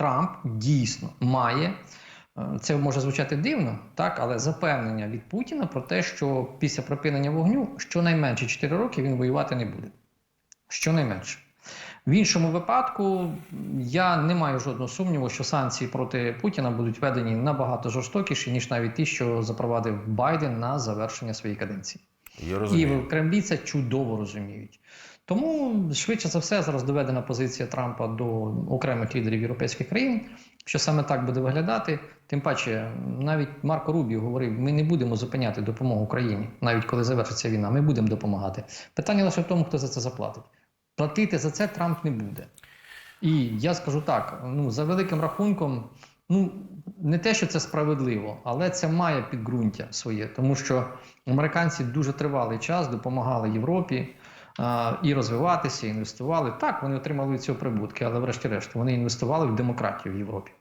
Трамп дійсно має. е, Це може звучати дивно, так, але запевнення від Путіна про те, що після припинення вогню щонайменше 4 роки він воювати не буде. Щонайменше. В іншому випадку я не маю жодного сумніву, що санкції проти Путіна будуть введені набагато жорстокіші, ніж навіть ті, що запровадив Байден на завершення своєї каденції. Я І розумію. в Кремлі це чудово розуміють. Тому швидше за все зараз доведена позиція Трампа до окремих лідерів європейських країн, що саме так буде виглядати. Тим паче, навіть Марко Рубіо говорив: ми не будемо зупиняти допомогу Україні, навіть коли завершиться війна. Ми будемо допомагати. Питання лише в тому, хто за це заплатить. Платити за це Трамп не буде. І я скажу так: ну за великим рахунком, ну не те, що це справедливо, але це має підґрунтя своє, тому що американці дуже тривалий час допомагали Європі а, і розвиватися, і інвестували. Так, вони отримали від цього прибутки, але врешті-решт вони інвестували в демократію в Європі.